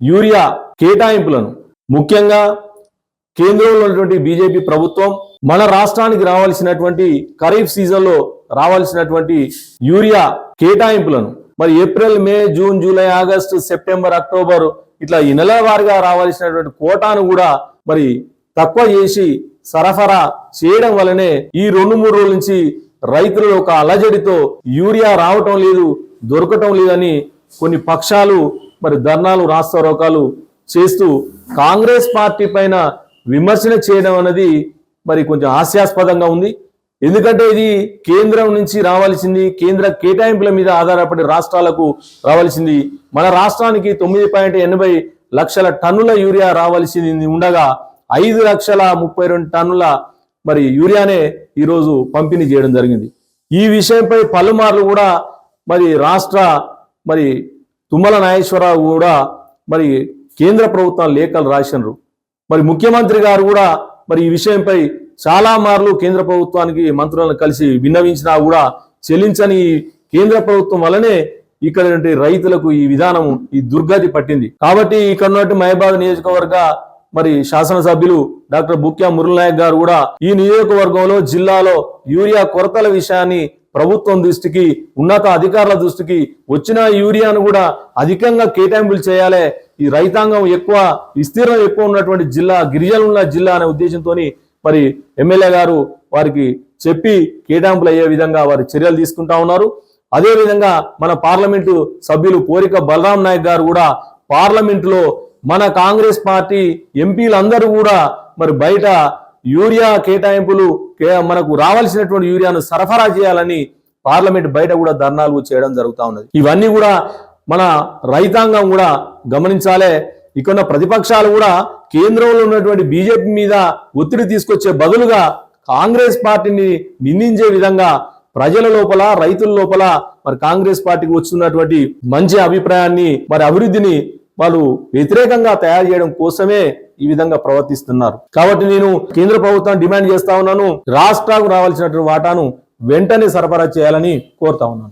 Urea కేటాయింపులను. ముఖ్యంగా కేంద్రంలో ఉన్నటువంటి బీజేపీ ప్రభుత్వం మన రాష్ట్రానికి రావాల్సినటువంటి ఖరీఫ్ సీజన్లో రావాల్సినటువంటి యూరియా కేటాయింపులను. మరి April May June July August September October ఇట్లా ఈ నెల వారిగా రావాల్సినటువంటి కోటాను కూడా మరి తక్కువ చేసి సరఫరా చేయడం వల్లనే ఈ రెండు మూడు రోజుల నుంచి రైతులు ఒక అలజడితో యూరియా రావటం లేదు దొరకటం లేదని కొన్ని పక్షాలు మరి ధర్నాలు రాస్తారోకాలు చేస్తూ కాంగ్రెస్ పార్టీ పైన విమర్శన చేయడం అనేది మరి కొంచెం హాస్యాస్పదంగా ఉంది. ఎందుకంటే ఇది కేంద్రం నుంచి రావాల్సింది కేంద్ర కేటాయింపుల మీద ఆధారపడి రాష్ట్రాలకు రావాల్సింది. మన రాష్ట్రానికి తొమ్మిది పాయింట్ ఎనభై లక్షల టన్నుల యూరియా రావాల్సింది ఉండగా ఐదు లక్షల ముప్పై రెండు టన్నుల మరి యూరియానే ఈరోజు పంపిణీ చేయడం జరిగింది. ఈ విషయంపై పలుమార్లు కూడా మరి రాష్ట్ర మరి తుమ్మల నాగేశ్వరరావు కూడా మరి కేంద్ర ప్రభుత్వం లేఖలు రాసినారు. మరి ముఖ్యమంత్రి గారు కూడా మరి ఈ విషయంపై చాలా మార్లు కేంద్ర ప్రభుత్వానికి మంత్రులను కలిసి విన్నవించినా కూడా చెల్లించని ఈ కేంద్ర ప్రభుత్వం వల్లనే ఇక్కడ రైతులకు ఈ విధానం ఈ దుర్గతి పట్టింది. కాబట్టి ఇక్కడ ఉన్నట్టు మహబాద్ నియోజకవర్గ మరి శాసనసభ్యులు డాక్టర్ బుక్యా మురళనాయక్ గారు కూడా ఈ నియోజకవర్గంలో జిల్లాలో యూరియా కొరతల విషయాన్ని ప్రభుత్వం దృష్టికి ఉన్నత అధికారుల దృష్టికి వచ్చిన యూరియాను కూడా అధికంగా కేటాయింపులు చేయాలి. ఈ రైతాంగం ఎక్కువ విస్తీర్ణం ఎక్కువ ఉన్నటువంటి జిల్లా గిరిజనుల జిల్లా అనే ఉద్దేశంతో మరి ఎమ్మెల్యే గారు వారికి చెప్పి కేటాయింపులు అయ్యే విధంగా వారి చర్యలు తీసుకుంటా ఉన్నారు. అదేవిధంగా మన పార్లమెంటు సభ్యులు కోరిక బలరాం నాయక్ గారు కూడా పార్లమెంటులో మన కాంగ్రెస్ పార్టీ ఎంపీలందరూ కూడా మరి బయట యూరియా కేటాయింపులు కే- మనకు రావాల్సినటువంటి యూరియాను సరఫరా చేయాలని పార్లమెంట్ బయట కూడా ధర్నాలు చేయడం జరుగుతూ ఉన్నది. ఇవన్నీ కూడా మన రైతాంగం కూడా గమనించాలే. ఇక్కడ ప్రతిపక్షాలు కూడా కేంద్రంలో ఉన్నటువంటి బీజేపీ మీద ఒత్తిడి తీసుకొచ్చే బదులుగా కాంగ్రెస్ పార్టీని నిందించే విధంగా ప్రజల లోపల రైతుల లోపల మరి కాంగ్రెస్ పార్టీకి వస్తున్నటువంటి మంచి అభిప్రాయాన్ని మరి అభివృద్ధిని వాళ్ళు వ్యతిరేకంగా తయారు చేయడం కోసమే ఈ విధంగా ప్రవర్తిస్తున్నారు. కాబట్టి నేను కేంద్ర ప్రభుత్వం డిమాండ్ చేస్తా ఉన్నాను. రాష్ట్రాలకు రావాల్సినటువంటి వాటాను వెంటనే సరఫరా చేయాలని కోరుతా ఉన్నాను.